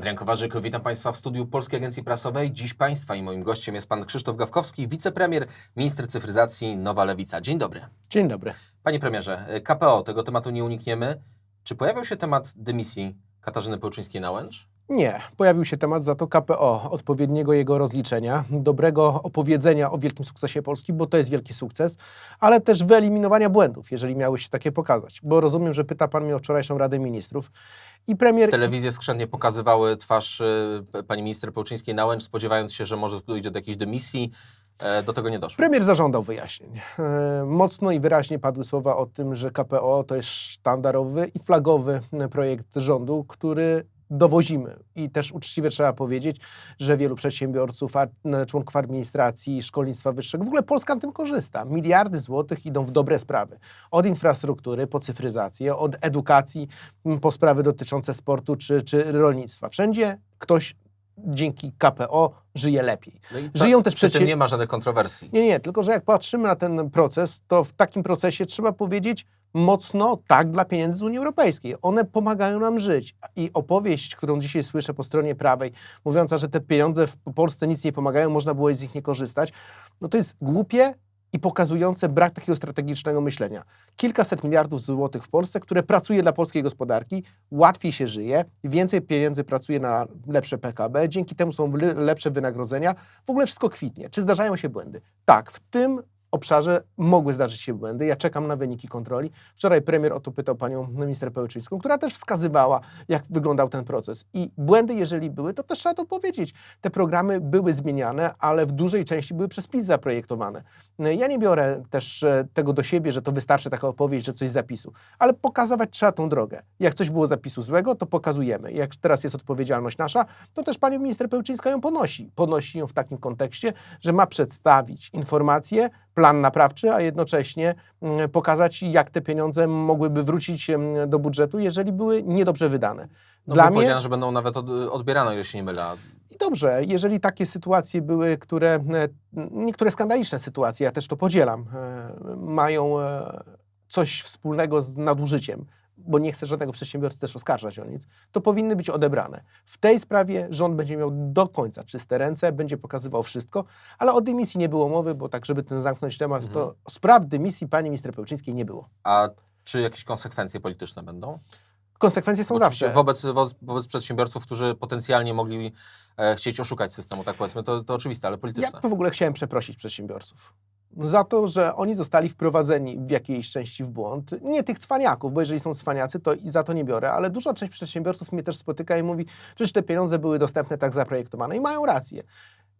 Adrian Kowarzyk, witam Państwa w studiu Polskiej Agencji Prasowej. Dziś Państwa i moim gościem jest Pan Krzysztof Gawkowski, wicepremier, minister cyfryzacji Nowa Lewica. Dzień dobry. Dzień dobry. Panie premierze, KPO, tego tematu nie unikniemy. Czy pojawiał się temat dymisji Katarzyny Pełczyńskiej-Nałęcz? Nie, pojawił się temat za to KPO, odpowiedniego jego rozliczenia, dobrego opowiedzenia o wielkim sukcesie Polski, bo to jest wielki sukces, ale też wyeliminowania błędów, jeżeli miały się takie pokazać. Bo rozumiem, że pyta Pan mnie o wczorajszą Radę Ministrów i premier... Telewizje skrzętnie pokazywały twarz y, pani minister Pełczyńskiej-Nałęcz, spodziewając się, że może dojdzie do jakiejś dymisji. E, Do tego nie doszło. Premier zażądał wyjaśnień. E, Mocno i wyraźnie padły słowa o tym, że KPO to jest sztandarowy i flagowy e, projekt rządu, który dowozimy. I też uczciwie trzeba powiedzieć, że wielu przedsiębiorców, członków administracji, szkolnictwa wyższego, w ogóle Polska na tym korzysta. Miliardy złotych idą w dobre sprawy. Od infrastruktury po cyfryzację, od edukacji po sprawy dotyczące sportu czy, czy rolnictwa. Wszędzie ktoś dzięki KPO żyje lepiej. No i Żyją też przy tym nie ma żadnych kontrowersji. Nie, nie, tylko że jak patrzymy na ten proces, to w takim procesie trzeba powiedzieć mocno tak dla pieniędzy z Unii Europejskiej. One pomagają nam żyć. I opowieść, którą dzisiaj słyszę po stronie prawej, mówiąca, że te pieniądze w Polsce nic nie pomagają, można było z nich nie korzystać, no to jest głupie i pokazujące brak takiego strategicznego myślenia. Kilkaset miliardów złotych w Polsce, które pracuje dla polskiej gospodarki, łatwiej się żyje, więcej pieniędzy pracuje na lepsze PKB, dzięki temu są le- lepsze wynagrodzenia, w ogóle wszystko kwitnie. Czy zdarzają się błędy? Tak, w tym obszarze mogły zdarzyć się błędy. Ja czekam na wyniki kontroli. Wczoraj premier o to pytał panią minister Pełczyńską, która też wskazywała, jak wyglądał ten proces. I błędy, jeżeli były, to też trzeba to powiedzieć. Te programy były zmieniane, ale w dużej części były przez PiS zaprojektowane. Ja nie biorę też e, tego do siebie, że to wystarczy taka opowieść, że coś z zapisu, ale pokazywać trzeba tą drogę. Jak coś było zapisu złego, to pokazujemy. Jak teraz jest odpowiedzialność nasza, to też pani minister Pełczyńska ją ponosi. Ponosi ją w takim kontekście, że ma przedstawić informacje, plan naprawczy, a jednocześnie mm, pokazać, jak te pieniądze mogłyby wrócić do budżetu, jeżeli były niedobrze wydane. No, Dla mnie że będą nawet od, odbierane, się nie mylę. i dobrze, jeżeli takie sytuacje były, które, e, niektóre skandaliczne sytuacje, ja też to podzielam, e, mają e, coś wspólnego z nadużyciem, bo nie chcę żadnego przedsiębiorcy też oskarżać o nic, to powinny być odebrane. W tej sprawie rząd będzie miał do końca czyste ręce, będzie pokazywał wszystko, ale o dymisji nie było mowy, bo tak, żeby ten zamknąć temat, to spraw dymisji pani minister Pełczyńskiej nie było. A czy jakieś konsekwencje polityczne będą? Konsekwencje są oczywiście zawsze. Wobec, wobec, wobec przedsiębiorców, którzy potencjalnie mogli e, chcieć oszukać systemu, tak powiedzmy, to, to oczywiste, ale polityczne. Ja to w ogóle chciałem przeprosić przedsiębiorców. Za to, że oni zostali wprowadzeni w jakiejś części w błąd. Nie tych cwaniaków, bo jeżeli są cwaniacy, to i za to nie biorę, ale duża część przedsiębiorców mnie też spotyka i mówi, przecież te pieniądze były dostępne tak zaprojektowane i mają rację.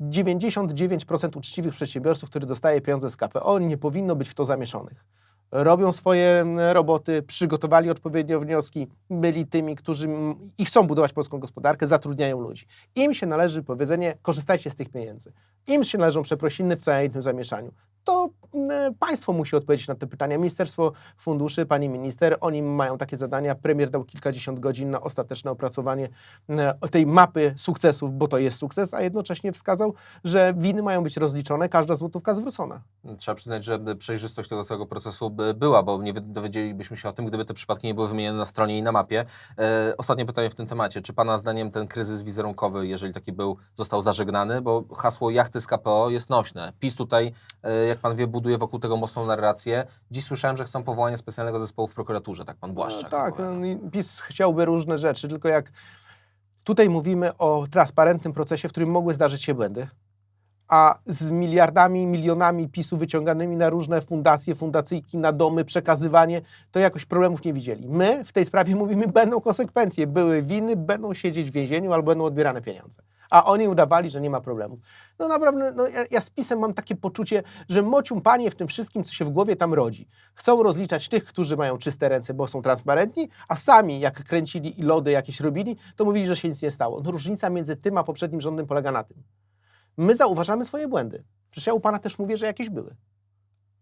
99% uczciwych przedsiębiorców, którzy dostaje pieniądze z KPO, nie powinno być w to zamieszonych. Robią swoje mm, roboty, przygotowali odpowiednio wnioski, byli tymi, którzy mm, i chcą budować polską gospodarkę, zatrudniają ludzi. Im się należy powiedzenie, korzystajcie z tych pieniędzy. Im się należą przeprosiny w całym tym zamieszaniu. To mm, państwo musi odpowiedzieć na te pytania. Ministerstwo Funduszy, pani minister, oni mają takie zadania. Premier dał kilkadziesiąt godzin na ostateczne opracowanie mm, tej mapy sukcesów, bo to jest sukces, a jednocześnie wskazał, że winy mają być rozliczone, każda złotówka zwrócona. Trzeba przyznać, że przejrzystość tego całego procesu by była, bo nie dowiedzielibyśmy się o tym, gdyby te przypadki nie były wymienione na stronie i na mapie. E, ostatnie pytanie w tym temacie. Czy Pana zdaniem ten kryzys wizerunkowy, jeżeli taki był, został zażegnany? Bo hasło jachty z KPO jest nośne. PiS tutaj, e, jak Pan wie, buduje wokół tego mocną narrację. Dziś słyszałem, że chcą powołania specjalnego zespołu w prokuraturze, tak Pan Błaszczak No, tak, no i PiS chciałby różne rzeczy, tylko jak tutaj mówimy o transparentnym procesie, w którym mogły zdarzyć się błędy, a z miliardami, milionami PiSu wyciąganymi na różne fundacje, fundacyjki, na domy, przekazywanie, to jakoś problemów nie widzieli. My w tej sprawie mówimy, będą konsekwencje, były winy, będą siedzieć w więzieniu albo będą odbierane pieniądze. A oni udawali, że nie ma problemów. No naprawdę, no ja, ja z PiSem mam takie poczucie, że mocium panie w tym wszystkim, co się w głowie tam rodzi. Chcą rozliczać tych, którzy mają czyste ręce, bo są transparentni, a sami jak kręcili i lody jakieś robili, to mówili, że się nic nie stało. No różnica między tym a poprzednim rządem polega na tym. My zauważamy swoje błędy. Przecież ja u pana też mówię, że jakieś były.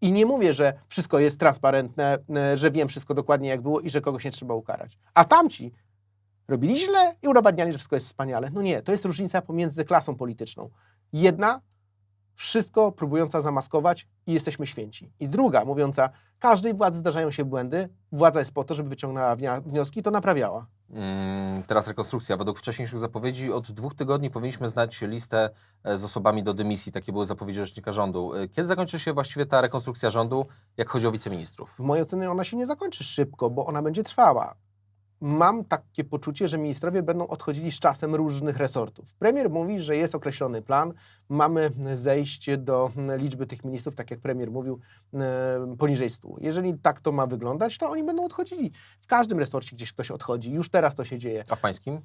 I nie mówię, że wszystko jest transparentne, e, że wiem wszystko dokładnie jak było i że kogoś nie trzeba ukarać. A tamci robili źle i udowadniali, że wszystko jest wspaniale. No nie, to jest różnica pomiędzy klasą polityczną. Jedna wszystko próbująca zamaskować i jesteśmy święci. I druga mówiąca, każdej władzy zdarzają się błędy, władza jest po to, żeby wyciągnęła wnioski i to naprawiała. Mm, Teraz rekonstrukcja. Według wcześniejszych zapowiedzi od dwóch tygodni powinniśmy znać listę e, z osobami do dymisji. Takie były zapowiedzi rzecznika rządu. E, Kiedy zakończy się właściwie ta rekonstrukcja rządu, jak chodzi o wiceministrów? W mojej ocenie ona się nie zakończy szybko, bo ona będzie trwała. Mam takie poczucie, że ministrowie będą odchodzili z czasem różnych resortów. Premier mówi, że jest określony plan, mamy zejść do liczby tych ministrów, tak jak premier mówił, e, poniżej 100. Jeżeli tak to ma wyglądać, to oni będą odchodzili. W każdym resorcie gdzieś ktoś odchodzi, już teraz to się dzieje. A w pańskim?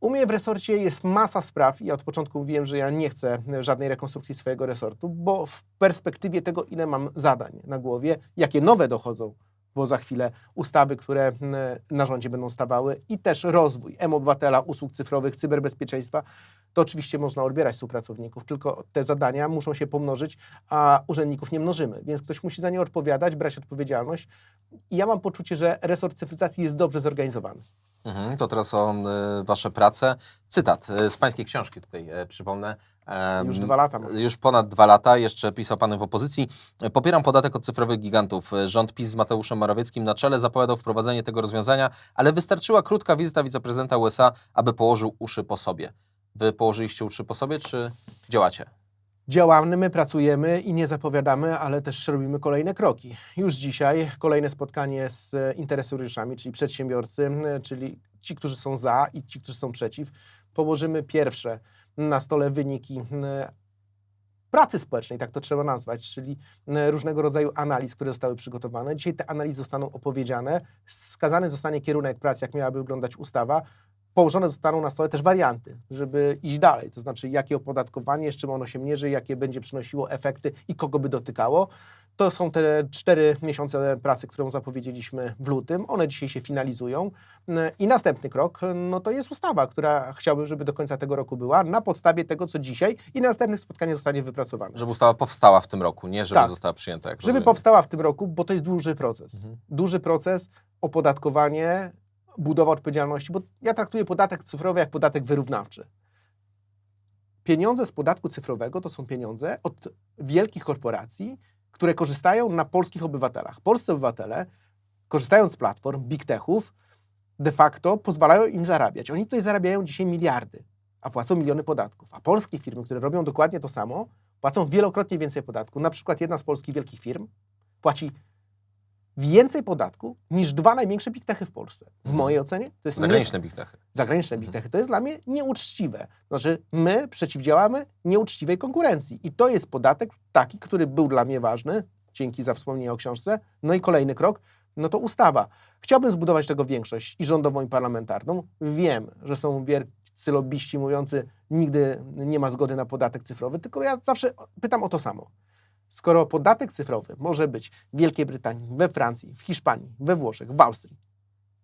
U mnie w resorcie jest masa spraw i ja od początku mówiłem, że ja nie chcę żadnej rekonstrukcji swojego resortu, bo w perspektywie tego, ile mam zadań na głowie, jakie nowe dochodzą, bo za chwilę ustawy, które mm, na rządzie będą stawały i też rozwój M-Obywatela, usług cyfrowych, cyberbezpieczeństwa, to oczywiście można odbierać współpracowników, tylko te zadania muszą się pomnożyć, a urzędników nie mnożymy, więc ktoś musi za nie odpowiadać, brać odpowiedzialność i ja mam poczucie, że resort cyfryzacji jest dobrze zorganizowany. Mhm, to teraz o e, wasze prace. Cytat e, z pańskiej książki tutaj e, przypomnę. Już dwa lata. Już ponad dwa lata, jeszcze pisał Pan w opozycji. Popieram podatek od cyfrowych gigantów. Rząd PiS z Mateuszem Morawieckim na czele zapowiadał wprowadzenie tego rozwiązania, ale wystarczyła krótka wizyta wiceprezydenta USA, aby położył uszy po sobie. Wy położyliście uszy po sobie, czy działacie? Działamy, my pracujemy i nie zapowiadamy, ale też robimy kolejne kroki. Już dzisiaj kolejne spotkanie z interesariuszami, czyli przedsiębiorcy, czyli ci, którzy są za i ci, którzy są przeciw. Położymy pierwsze na stole wyniki m, pracy społecznej, tak to trzeba nazwać, czyli m, różnego rodzaju analiz, które zostały przygotowane. Dzisiaj te analizy zostaną opowiedziane, wskazany zostanie kierunek pracy, jak miałaby wyglądać ustawa, położone zostaną na stole też warianty, żeby iść dalej. To znaczy, jakie opodatkowanie, z czym ono się mierzy, jakie będzie przynosiło efekty i kogo by dotykało. To są te cztery miesiące pracy, którą zapowiedzieliśmy w lutym. One dzisiaj się finalizują. I następny krok, no to jest ustawa, która chciałbym, żeby do końca tego roku była, na podstawie tego, co dzisiaj i na następnych spotkaniach zostanie wypracowane. Żeby ustawa powstała w tym roku, nie żeby Tak. została przyjęta. Jak Żeby rozumiem. powstała w tym roku, bo to jest duży proces. Mhm. Duży proces, opodatkowanie, budowa odpowiedzialności, bo ja traktuję podatek cyfrowy jak podatek wyrównawczy. Pieniądze z podatku cyfrowego to są pieniądze od wielkich korporacji, które korzystają na polskich obywatelach. Polscy obywatele, korzystając z platform, big techów, de facto pozwalają im zarabiać. Oni tutaj zarabiają dzisiaj miliardy, a płacą miliony podatków. A polskie firmy, które robią dokładnie to samo, płacą wielokrotnie więcej podatku. Na przykład jedna z polskich wielkich firm płaci więcej podatku niż dwa największe big techy w Polsce. W Mhm. mojej ocenie to jest Zagraniczne big techy. zagraniczne big Mhm. To jest dla mnie nieuczciwe. Znaczy, my przeciwdziałamy nieuczciwej konkurencji. I to jest podatek taki, który był dla mnie ważny. Dzięki za wspomnienie o książce. No i kolejny krok, no to ustawa. Chciałbym zbudować tego większość i rządową, i parlamentarną. Wiem, że są wielcy lobbyści mówiący, nigdy nie ma zgody na podatek cyfrowy, tylko ja zawsze pytam o to samo. Skoro podatek cyfrowy może być w Wielkiej Brytanii, we Francji, w Hiszpanii, we Włoszech, w Austrii,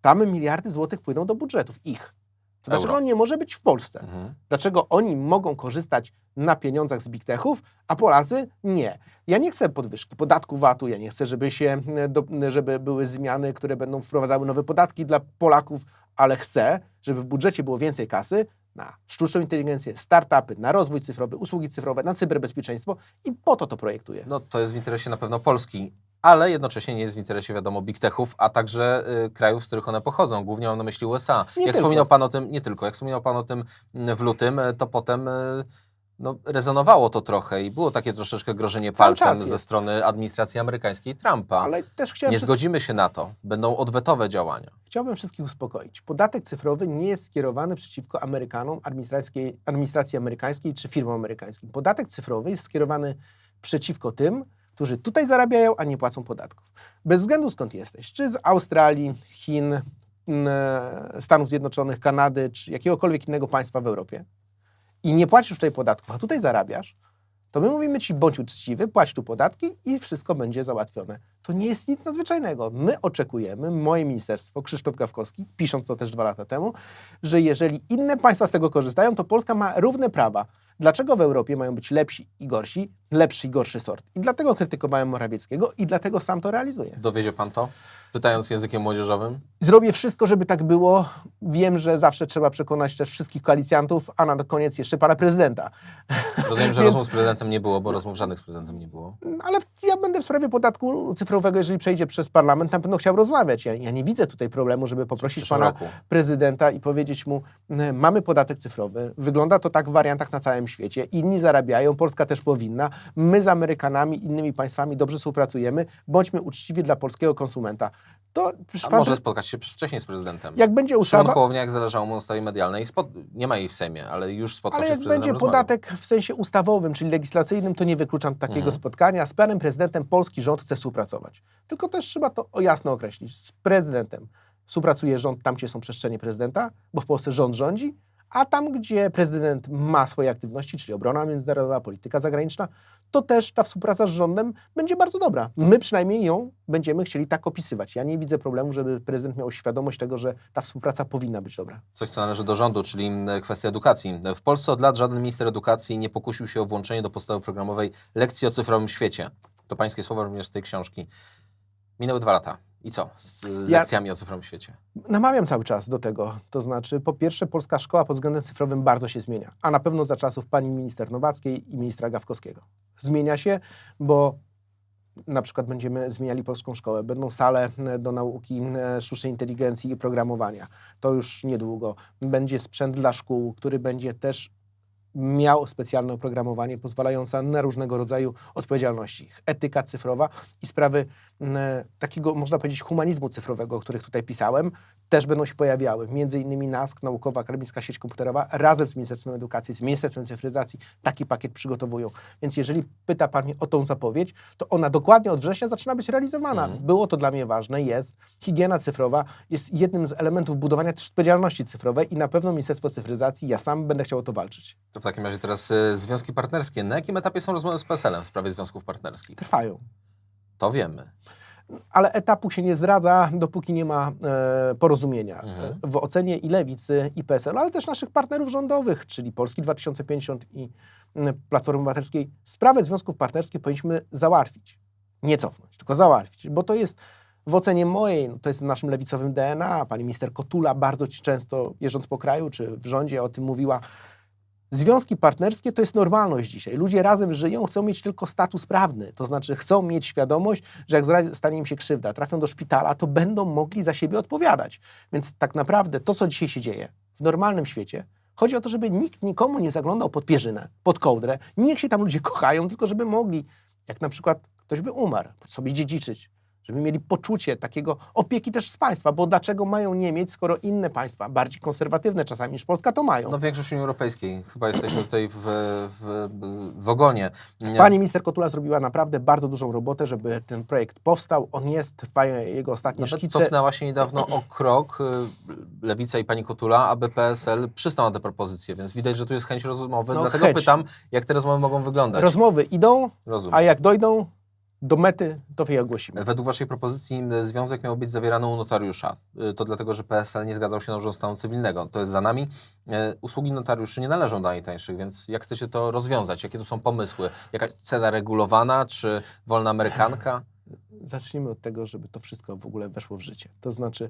tam miliardy złotych płyną do budżetów ich. To Euro. dlaczego on nie może być w Polsce? Mhm. Dlaczego oni mogą korzystać na pieniądzach z big techów, a Polacy nie? Ja nie chcę podwyżki podatku VAT-u, ja nie chcę, żeby, się, e, do, żeby były zmiany, które będą wprowadzały nowe podatki dla Polaków, ale chcę, żeby w budżecie było więcej kasy na sztuczną inteligencję, startupy, na rozwój cyfrowy, usługi cyfrowe, na cyberbezpieczeństwo i po to to projektuję. No to jest w interesie na pewno Polski, ale jednocześnie nie jest w interesie, wiadomo, big techów, a także y, krajów, z których one pochodzą. Głównie mam na myśli USA. Nie jak tylko. wspominał Pan o tym, nie tylko, jak wspominał Pan o tym w lutym, y, to potem y, no, rezonowało to trochę i było takie troszeczkę grożenie palcem ze strony administracji amerykańskiej Trumpa. Ale też chciałem nie zgodzimy się na to. Będą odwetowe działania. Chciałbym wszystkich uspokoić. Podatek cyfrowy nie jest skierowany przeciwko Amerykanom, administracji, administracji amerykańskiej czy firmom amerykańskim. Podatek cyfrowy jest skierowany przeciwko tym, którzy tutaj zarabiają, a nie płacą podatków. Bez względu skąd jesteś, czy z Australii, Chin, m, Stanów Zjednoczonych, Kanady, czy jakiegokolwiek innego państwa w Europie i nie płacisz tutaj podatków, a tutaj zarabiasz, to my mówimy ci, bądź uczciwy, płać tu podatki i wszystko będzie załatwione. To nie jest nic nadzwyczajnego. My oczekujemy, moje ministerstwo, Krzysztof Gawkowski, pisząc to też dwa lata temu, że jeżeli inne państwa z tego korzystają, to Polska ma równe prawa. Dlaczego w Europie mają być lepsi i gorsi, lepszy i gorszy sort? I dlatego krytykowałem Morawieckiego i dlatego sam to realizuję. Dowiezie Pan to? Pytając językiem młodzieżowym? Zrobię wszystko, żeby tak było. Wiem, że zawsze trzeba przekonać też wszystkich koalicjantów, a na koniec jeszcze pana prezydenta. Rozumiem, że Więc- rozmów z prezydentem nie było, bo rozmów żadnych z prezydentem nie było. Ale ja będę w sprawie podatku cyfrowego, jeżeli przejdzie przez parlament, na pewno chciał rozmawiać. Ja, ja nie widzę tutaj problemu, żeby poprosić pana roku. prezydenta i powiedzieć mu, "N- mamy podatek cyfrowy, wygląda to tak w wariantach na całym świecie, inni zarabiają, Polska też powinna, my z Amerykanami, innymi państwami dobrze współpracujemy, bądźmy uczciwi dla polskiego konsumenta. To A pan, może spotkać się wcześniej z prezydentem. jak będzie Szymon ustawa, Hołownia, jak zależało mu na ustawie medialnej, spod... nie ma jej w Sejmie, ale już spotkał ale się jak z prezydentem. będzie rozmawiał. podatek w sensie ustawowym, czyli legislacyjnym, to nie wykluczam takiego Mhm. spotkania. Z panem prezydentem polski rząd chce współpracować. Tylko też trzeba to jasno określić. Z prezydentem współpracuje rząd tam, gdzie są przestrzenie prezydenta, bo w Polsce rząd rządzi, a tam, gdzie prezydent ma swoje aktywności, czyli obrona międzynarodowa, polityka zagraniczna, to też ta współpraca z rządem będzie bardzo dobra. My przynajmniej ją będziemy chcieli tak opisywać. Ja nie widzę problemu, żeby prezydent miał świadomość tego, że ta współpraca powinna być dobra. Coś, co należy do rządu, czyli kwestia edukacji. W Polsce od lat żaden minister edukacji nie pokusił się o włączenie do podstawy programowej lekcji o cyfrowym świecie. To pańskie słowa również z tej książki. Minęły dwa lata. I co z, z Ja- lekcjami o cyfrowym świecie? Namawiam cały czas do tego. To znaczy, po pierwsze, polska szkoła pod względem cyfrowym bardzo się zmienia, a na pewno za czasów pani minister Nowackiej i ministra Gawkowskiego. Zmienia się, bo na przykład będziemy zmieniali polską szkołę. Będą sale e, do nauki e, sztucznej inteligencji i programowania. To już niedługo. Będzie sprzęt dla szkół, który będzie też miał specjalne oprogramowanie pozwalające na różnego rodzaju odpowiedzialności. Etyka cyfrowa i sprawy takiego, można powiedzieć, humanizmu cyfrowego, o których tutaj pisałem, też będą się pojawiały. Między innymi NASK, Naukowa Akademicka Sieć Komputerowa, razem z Ministerstwem Edukacji, z Ministerstwem Cyfryzacji taki pakiet przygotowują. Więc jeżeli pyta Pan mnie o tą zapowiedź, to ona dokładnie od września zaczyna być realizowana. Mhm. Było to dla mnie ważne, jest. Higiena cyfrowa jest jednym z elementów budowania też odpowiedzialności cyfrowej i na pewno Ministerstwo Cyfryzacji, ja sam będę chciał o to walczyć. To w takim razie teraz y, związki partnerskie. Na jakim etapie są rozmowy z PSL-em w sprawie związków partnerskich? Trwają. To wiemy. ale etapu się nie zdradza, dopóki nie ma e, porozumienia. Mhm. W ocenie i Lewicy, i PSL, ale też naszych partnerów rządowych, czyli Polski 2050 i Platformy Obywatelskiej, sprawę związków partnerskich powinniśmy załatwić. Nie cofnąć, tylko załatwić, bo to jest w ocenie mojej, no to jest w naszym lewicowym DNA. Pani minister Kotula bardzo często jeżdżąc po kraju, czy w rządzie o tym mówiła, Związki partnerskie to jest normalność dzisiaj. Ludzie razem żyją, chcą mieć tylko status prawny. To znaczy chcą mieć świadomość, że jak stanie im się krzywda, trafią do szpitala, to będą mogli za siebie odpowiadać. Więc tak naprawdę to, co dzisiaj się dzieje w normalnym świecie, chodzi o to, żeby nikt nikomu nie zaglądał pod pierzynę, pod kołdrę. Niech się tam ludzie kochają, tylko żeby mogli, jak na przykład ktoś by umarł, sobie dziedziczyć. Żeby mieli poczucie takiego opieki też z państwa, bo dlaczego mają nie mieć, skoro inne państwa, bardziej konserwatywne czasami niż Polska, to mają. No większość Unii Europejskiej. Chyba jesteśmy tutaj w, w, w ogonie. Nie- Pani minister Kotula zrobiła naprawdę bardzo dużą robotę, żeby ten projekt powstał. On jest, trwają jego ostatnie Nawet szkice. cofnęła się niedawno o krok y, Lewica i pani Kotula, aby PSL przystał na te propozycje, więc widać, że tu jest chęć rozmowy. No, Dlatego chęć. pytam, jak te rozmowy mogą wyglądać. Rozmowy idą, Rozumiem. a jak dojdą do mety, to je ogłosimy. Według Waszej propozycji y, związek miał być zawierany u notariusza. Y, To dlatego, że PSL nie zgadzał się na urząd stanu cywilnego. To jest za nami. Y, Usługi notariuszy nie należą do najtańszych, więc jak chcecie to rozwiązać? Jakie tu są pomysły? Jakaś cena regulowana, czy wolna amerykanka? Zacznijmy od tego, żeby to wszystko w ogóle weszło w życie. To znaczy,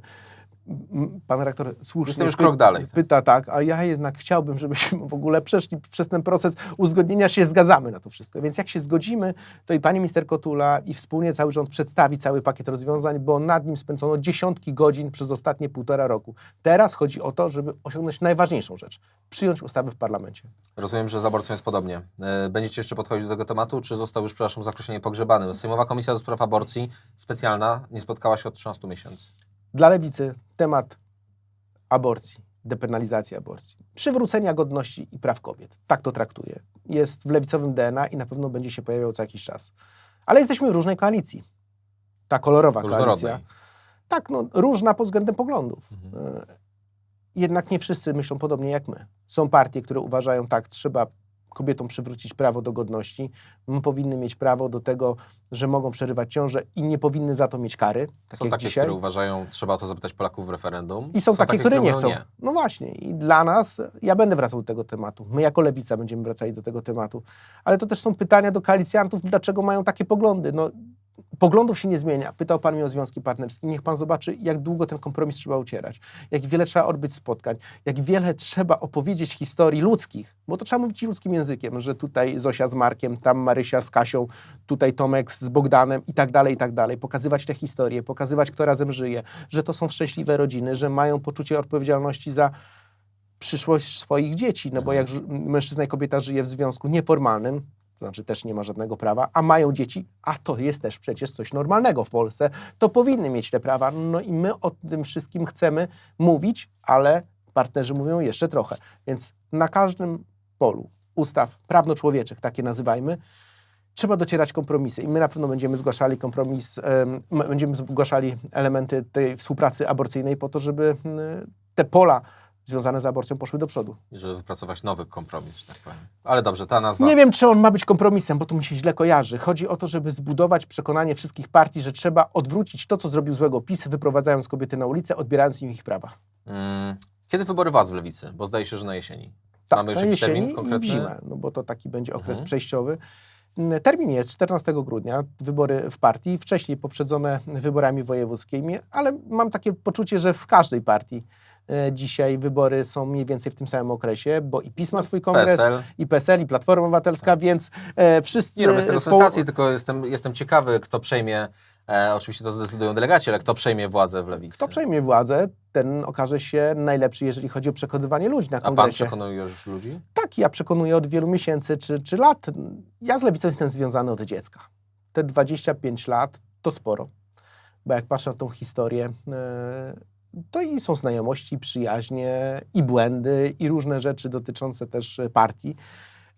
pan rektor słusznie Jestem już krok dalej. pyta tak, a ja jednak chciałbym, żebyśmy w ogóle przeszli przez ten proces uzgodnienia, się zgadzamy na to wszystko. Więc jak się zgodzimy, to i pani minister Kotula i wspólnie cały rząd przedstawi cały pakiet rozwiązań, bo nad nim spędzono dziesiątki godzin przez ostatnie półtora roku. Teraz chodzi o to, żeby osiągnąć najważniejszą rzecz, przyjąć ustawę w parlamencie. Rozumiem, że z aborcją jest podobnie. E, Będziecie jeszcze podchodzić do tego tematu, czy został już, przepraszam, zakreślenie pogrzebany? Sejmowa Komisja do Spraw Aborcji, specjalna, nie spotkała się od 13 miesięcy. Dla lewicy temat aborcji, depenalizacji aborcji, przywrócenia godności i praw kobiet. Tak to traktuję. Jest w lewicowym DNA i na pewno będzie się pojawiał co jakiś czas. Ale jesteśmy w różnej koalicji. Ta kolorowa koalicja. Tak, no, różna pod względem poglądów. Mhm. E, Jednak nie wszyscy myślą podobnie jak my. Są partie, które uważają, tak, trzeba kobietom przywrócić prawo do godności, powinny mieć prawo do tego, że mogą przerywać ciążę i nie powinny za to mieć kary, tak Są takie, dzisiaj. które uważają, trzeba to zapytać Polaków w referendum. I są, takie, które nie mówią chcą. No właśnie. I dla nas, ja będę wracał do tego tematu. My jako lewica będziemy wracali do tego tematu. Ale to też są pytania do koalicjantów, dlaczego mają takie poglądy. No, poglądów się nie zmienia. Pytał Pan mnie o związki partnerskie. Niech Pan zobaczy, jak długo ten kompromis trzeba ucierać, jak wiele trzeba odbyć spotkań, jak wiele trzeba opowiedzieć historii ludzkich, bo to trzeba mówić ludzkim językiem, że tutaj Zosia z Markiem, tam Marysia z Kasią, tutaj Tomek z Bogdanem i tak dalej, i tak dalej. Pokazywać te historie, pokazywać, kto razem żyje, że to są szczęśliwe rodziny, że mają poczucie odpowiedzialności za przyszłość swoich dzieci, no bo jak ż- mężczyzna i kobieta żyje w związku nieformalnym, to znaczy też nie ma żadnego prawa, a mają dzieci, a to jest też przecież coś normalnego w Polsce, to powinny mieć te prawa. No i my o tym wszystkim chcemy mówić, ale partnerzy mówią jeszcze trochę. Więc na każdym polu ustaw prawno-człowieczych, takie nazywajmy, trzeba docierać kompromisy i my na pewno będziemy zgłaszali kompromis, będziemy zgłaszali elementy tej współpracy aborcyjnej po to, żeby mm, te pola związane z aborcją poszły do przodu. I żeby wypracować nowy kompromis, że tak powiem. Ale dobrze, ta nazwa. Nie wiem, czy on ma być kompromisem, bo to mi się źle kojarzy. Chodzi o to, żeby zbudować przekonanie wszystkich partii, że trzeba odwrócić to, co zrobił złego PiS, wyprowadzając kobiety na ulicę, odbierając im ich prawa. Mm, Kiedy wybory władz w Lewicy? Bo zdaje się, że na jesieni. Tak, Mamy już na jakiś termin jesieni i w konkretny? zimę, no bo to taki będzie okres Mhm. przejściowy. Mm, Termin jest 14 grudnia, wybory w partii, wcześniej poprzedzone wyborami wojewódzkimi, ale mam takie poczucie, że w każdej partii dzisiaj wybory są mniej więcej w tym samym okresie, bo i PiS ma swój kongres, PSL. i PSL, i Platforma Obywatelska, więc e, wszyscy... Nie robię z tego sensacji, tylko jestem, jestem ciekawy, kto przejmie, e, oczywiście to zdecydują delegaci, ale kto przejmie władzę w Lewicy. Kto przejmie władzę, ten okaże się najlepszy, jeżeli chodzi o przekonywanie ludzi na A pan kongresie. przekonuje już ludzi? Tak, ja przekonuję od wielu miesięcy czy, czy lat. Ja z lewicą jestem związany od dziecka. Te 25 lat to sporo. Bo jak patrzę na tą historię, e, to i są znajomości, przyjaźnie, i błędy, i różne rzeczy dotyczące też e, partii.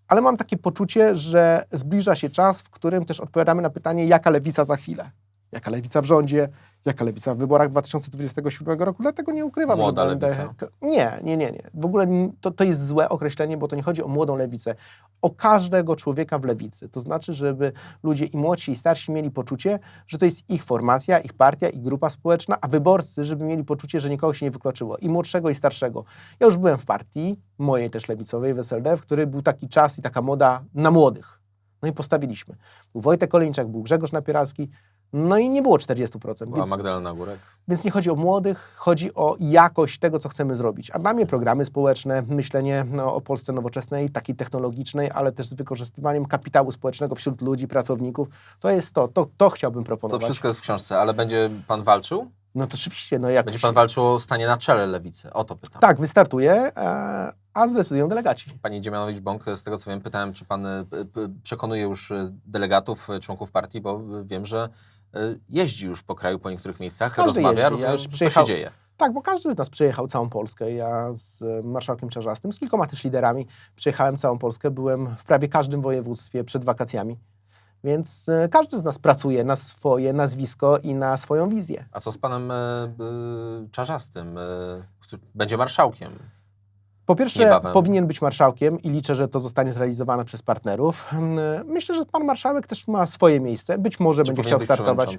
Ale mam takie poczucie, że zbliża się czas, w którym też odpowiadamy na pytanie, jaka lewica za chwilę. Jaka lewica w rządzie, jaka lewica w wyborach 2027 roku. Dlatego nie ukrywam, Młoda że będę... lewica. Nie, nie, nie, nie. W ogóle to, to jest złe określenie, bo to nie chodzi o młodą lewicę. O każdego człowieka w lewicy. To znaczy, żeby ludzie i młodsi, i starsi mieli poczucie, że to jest ich formacja, ich partia, ich grupa społeczna, a wyborcy, żeby mieli poczucie, że nikogo się nie wykluczyło. I młodszego, i starszego. Ja już byłem w partii, mojej też lewicowej, w SLD, w której był taki czas i taka moda na młodych. No i postawiliśmy. Był Wojtek Oleńczak, był Grzegorz Napieralski, no i nie było 40%. Była Więc Magdalena Górek. więc nie chodzi o młodych, chodzi o jakość tego, co chcemy zrobić. A dla mnie programy społeczne, myślenie no, o Polsce nowoczesnej, takiej technologicznej, ale też z wykorzystywaniem kapitału społecznego wśród ludzi, pracowników, to jest to. To, to chciałbym To proponować. wszystko jest w książce, ale będzie pan walczył? No to oczywiście, no jak... Będzie pan walczył o stanie na czele Lewicy? O to pytam. Tak, wystartuje, e, a zdecydują delegaci. Pani Dziemianowicz-Bąk, z tego co wiem, pytałem, czy pan p- przekonuje już y, delegatów, członków partii, bo wiem, że jeździ już po kraju, po niektórych miejscach, Każdy rozmawia, jeździ. rozumiem, Ja że to się przyjechał- dzieje. Tak, bo każdy z nas przejechał całą Polskę. Ja z e, marszałkiem Czarzastym, z kilkoma też liderami przejechałem całą Polskę. Byłem w prawie każdym województwie przed wakacjami. Więc e, każdy z nas pracuje na swoje nazwisko i na swoją wizję. A co z panem y, Czarzastym, y, będzie marszałkiem? Po pierwsze, Niebawem. powinien być marszałkiem i liczę, że to zostanie zrealizowane przez partnerów. Mm, Myślę, że pan marszałek też ma swoje miejsce. Być może Czy będzie chciał być startować.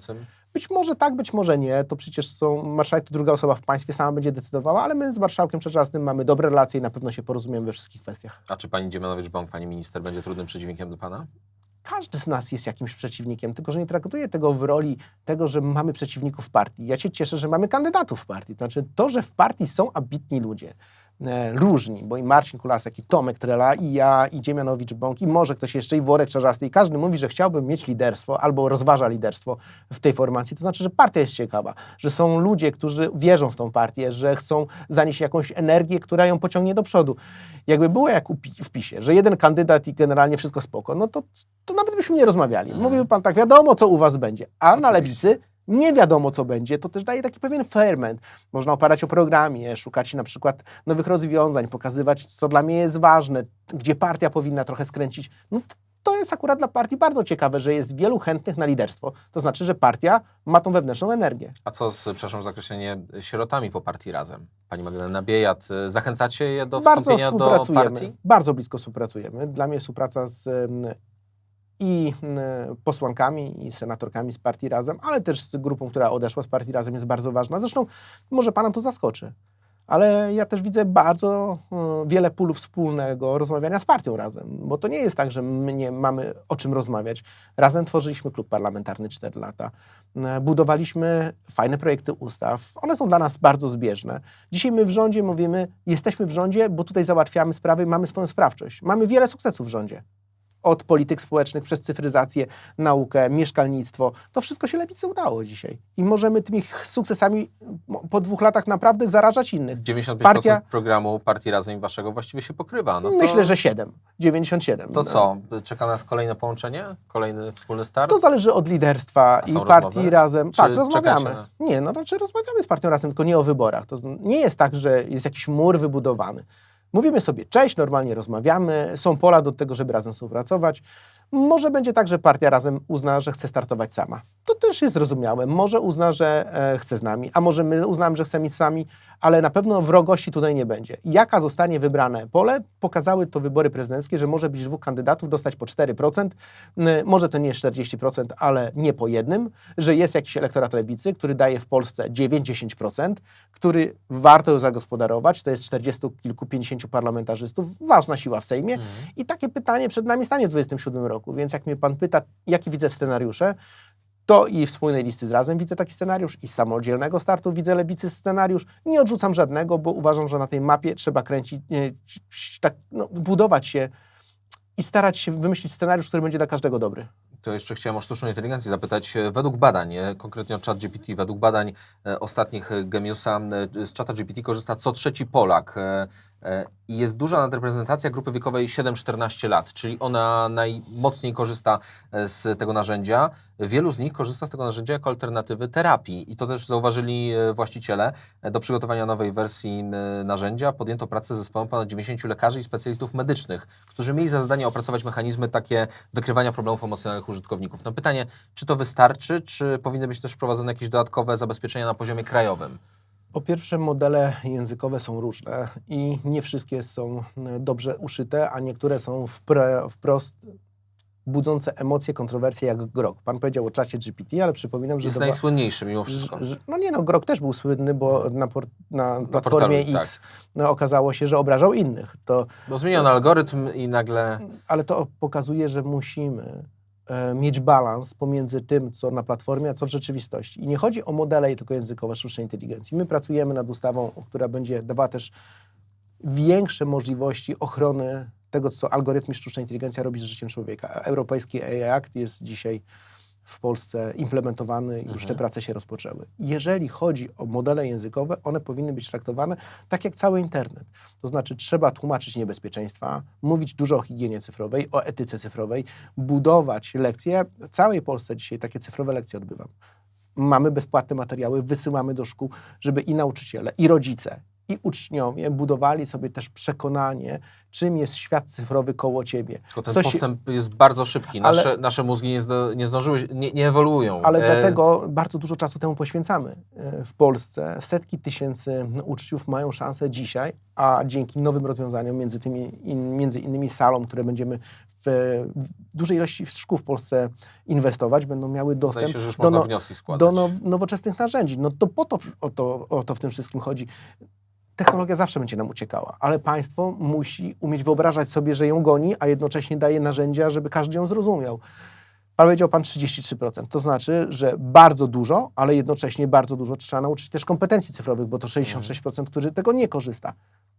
Być może tak, być może nie. To przecież są marszałek to druga osoba w państwie, sama będzie decydowała, ale my z marszałkiem Czarzastym mamy dobre relacje i na pewno się porozumiemy we wszystkich kwestiach. A czy pani Dziemianowicz-Bąk, pani minister, będzie trudnym przeciwnikiem dla pana? każdy z nas jest jakimś przeciwnikiem, tylko że nie traktuję tego w roli tego, że mamy przeciwników partii. Ja się cieszę, że mamy kandydatów w partii. To znaczy to, że w partii są ambitni ludzie, różni, bo i Marcin Kulasek, i Tomek Trela, i ja, i Dziemianowicz Bąk, i może ktoś jeszcze, i Worek Czarzasty, i każdy mówi, że chciałby mieć liderstwo, albo rozważa liderstwo w tej formacji. To znaczy, że partia jest ciekawa, że są ludzie, którzy wierzą w tą partię, że chcą zanieść jakąś energię, która ją pociągnie do przodu. Jakby było jak w PiSie, że jeden kandydat i generalnie wszystko spoko, no to, to nawet byśmy nie rozmawiali. Mhm. Mówił pan tak, wiadomo, co u was będzie. A na Oczywiście. lewicy nie wiadomo, co będzie, to też daje taki pewien ferment. Można oparać o programie, szukać na przykład nowych rozwiązań, pokazywać, co dla mnie jest ważne, gdzie partia powinna trochę skręcić. No, to jest akurat dla partii bardzo ciekawe, że jest wielu chętnych na liderstwo. To znaczy, że partia ma tą wewnętrzną energię. A co z, przepraszam za określenie, sierotami po partii razem? Pani Magdalena Biejat, zachęcacie je do bardzo wstąpienia do współpracujemy. partii? Bardzo blisko współpracujemy. Dla mnie współpraca z i m, posłankami, i senatorkami z partii Razem, ale też z grupą, która odeszła z partii Razem jest bardzo ważna. Zresztą może Pana to zaskoczy, ale ja też widzę bardzo e, wiele pól wspólnego rozmawiania z partią razem, bo to nie jest tak, że my nie mamy o czym rozmawiać. Razem tworzyliśmy klub parlamentarny 4 lata, e, budowaliśmy fajne projekty ustaw, one są dla nas bardzo zbieżne. Dzisiaj my w rządzie mówimy, jesteśmy w rządzie, bo tutaj załatwiamy sprawy, mamy swoją sprawczość. Mamy wiele sukcesów w rządzie. Od polityk społecznych przez cyfryzację, naukę, mieszkalnictwo. To wszystko się lewicy udało dzisiaj. I możemy tymi sukcesami po dwóch latach naprawdę zarażać innych. 95% Partia- programu Partii Razem i Waszego właściwie się pokrywa. No to, Myślę, że 7, 97. To No. co? Czeka nas kolejne połączenie? Kolejny wspólny start? To zależy od liderstwa i partii rozmowy? razem. Czy tak, rozmawiamy. na- Nie, no raczej rozmawiamy z partią razem, tylko nie o wyborach. To nie jest tak, że jest jakiś mur wybudowany. Mówimy sobie cześć, normalnie rozmawiamy, są pola do tego, żeby razem współpracować. Może będzie tak, że partia razem uzna, że chce startować sama. To też jest zrozumiałe. Może uzna, że e, chce z nami, a może my uznamy, że chcemy sami, ale na pewno wrogości tutaj nie będzie. Jaka zostanie wybrane pole? Pokazały to wybory prezydenckie, że może być dwóch kandydatów, dostać po 4%. Y, Może to nie jest 40%, ale nie po jednym, że jest jakiś elektorat lewicy, który daje w Polsce 9-10%, który warto zagospodarować. To jest 40 kilku, 50 parlamentarzystów, ważna siła w Sejmie. I takie pytanie przed nami stanie w 2027 roku. Więc jak mnie pan pyta, jakie widzę scenariusze, to i wspólnej listy z razem widzę taki scenariusz, i samodzielnego startu widzę lewicy scenariusz. Nie odrzucam żadnego, bo uważam, że na tej mapie trzeba kręcić, tak, no, budować się i starać się wymyślić scenariusz, który będzie dla każdego dobry. To jeszcze chciałem o sztuczną inteligencję zapytać. E, Według badań, e, konkretnie o ChatGPT, według badań e, ostatnich Gemiusa, z ChatGPT korzysta co trzeci Polak. E, I jest duża nadreprezentacja grupy wiekowej 7-14 lat, czyli ona najmocniej korzysta e, z tego narzędzia. Wielu z nich korzysta z tego narzędzia jako alternatywy terapii. I to też zauważyli e, właściciele. Do przygotowania nowej wersji narzędzia podjęto pracę z zespołem ponad 90 lekarzy i specjalistów medycznych, którzy mieli za zadanie opracować mechanizmy takie wykrywania problemów emocjonalnych użytkowników. No pytanie, czy to wystarczy, czy powinny być też wprowadzone jakieś dodatkowe zabezpieczenia na poziomie krajowym? Po pierwsze, modele językowe są różne i nie wszystkie są e, dobrze uszyte, a niektóre są wpre, wprost budzące emocje, kontrowersje jak Grok. Pan powiedział o czacie GPT, ale przypominam, że Jest to była- najsłynniejszy mimo wszystko. że, no nie no, Grok też był słynny, bo na, por, na platformie portalu, tak. X no, okazało się, że obrażał innych. To, Bo zmieniono algorytm i nagle... ale to pokazuje, że musimy mieć balans pomiędzy tym, co na platformie, a co w rzeczywistości. I nie chodzi o modele tylko językowe sztucznej inteligencji. My pracujemy nad ustawą, która będzie dawała też większe możliwości ochrony tego, co algorytmy sztuczna inteligencja robi z życiem człowieka. Europejski AI Act jest dzisiaj w Polsce implementowany, już Mhm. te prace się rozpoczęły. Jeżeli chodzi o modele językowe, one powinny być traktowane tak jak cały internet. To znaczy trzeba tłumaczyć niebezpieczeństwa, mówić dużo o higienie cyfrowej, o etyce cyfrowej, budować lekcje. W całej Polsce dzisiaj takie cyfrowe lekcje odbywam. Mamy bezpłatne materiały, wysyłamy do szkół, żeby i nauczyciele, i rodzice, i uczniowie budowali sobie też przekonanie, czym jest świat cyfrowy koło ciebie. Tylko ten Co się- postęp jest bardzo szybki. Ale- Nasze, nasze mózgi nie, zdo, nie zdążyły, nie, nie ewoluują. Ale E, dlatego bardzo dużo czasu temu poświęcamy. E, W Polsce setki tysięcy uczniów mają szansę dzisiaj, a dzięki nowym rozwiązaniom, między, tymi, in, między innymi salom, które będziemy w, w dużej ilości szkół w Polsce inwestować, będą miały dostęp się, do, no, do now, nowoczesnych narzędzi. No to po to, o to o to w tym wszystkim chodzi. Technologia zawsze będzie nam uciekała, ale państwo musi umieć wyobrażać sobie, że ją goni, a jednocześnie daje narzędzia, żeby każdy ją zrozumiał. Pan powiedział pan 33%. To znaczy, że bardzo dużo, ale jednocześnie bardzo dużo trzeba nauczyć też kompetencji cyfrowych, bo to 66%, który tego nie korzysta.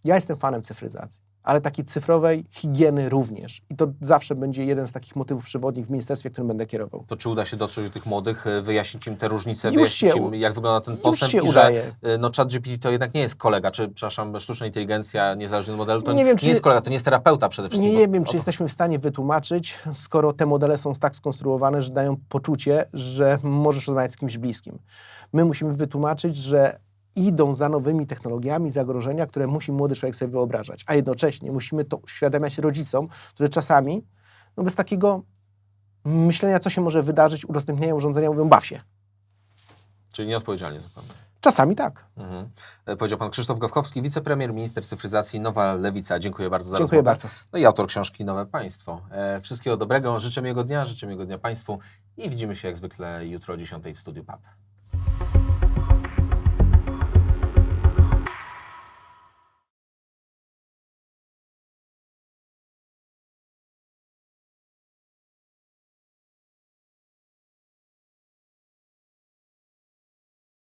Ja jestem fanem cyfryzacji, ale takiej cyfrowej higieny również. I to zawsze będzie jeden z takich motywów przewodnich w ministerstwie, którym będę kierował. To czy uda się dotrzeć do tych młodych, e, wyjaśnić im te różnice, Już wyjaśnić się im, jak wygląda ten postęp się i udaje. że e, no, ChatGPT to jednak nie jest kolega, czy przepraszam, sztuczna inteligencja, niezależnie od modelu, to Nie nie, wiem, czy- jest kolega, to nie jest terapeuta przede wszystkim. Nie wiem, czy to- jesteśmy w stanie wytłumaczyć, skoro te modele są tak skonstruowane, że dają poczucie, że możesz rozmawiać z kimś bliskim. My musimy wytłumaczyć, że idą za nowymi technologiami zagrożenia, które musi młody człowiek sobie wyobrażać, a jednocześnie musimy to uświadamiać rodzicom, którzy czasami no bez takiego myślenia, co się może wydarzyć, udostępniają urządzenia, mówią baw się. Czyli nieodpowiedzialnie zupełnie. Czasami tak. Mhm. E, Powiedział pan Krzysztof Gawkowski, wicepremier, minister cyfryzacji, Nowa Lewica. Dziękuję bardzo za Dziękuję rozmowę. bardzo. No i autor książki Nowe Państwo. E, wszystkiego dobrego, życzę miłego dnia, życzę miłego dnia Państwu i widzimy się jak zwykle jutro o 10 w Studiu PAP.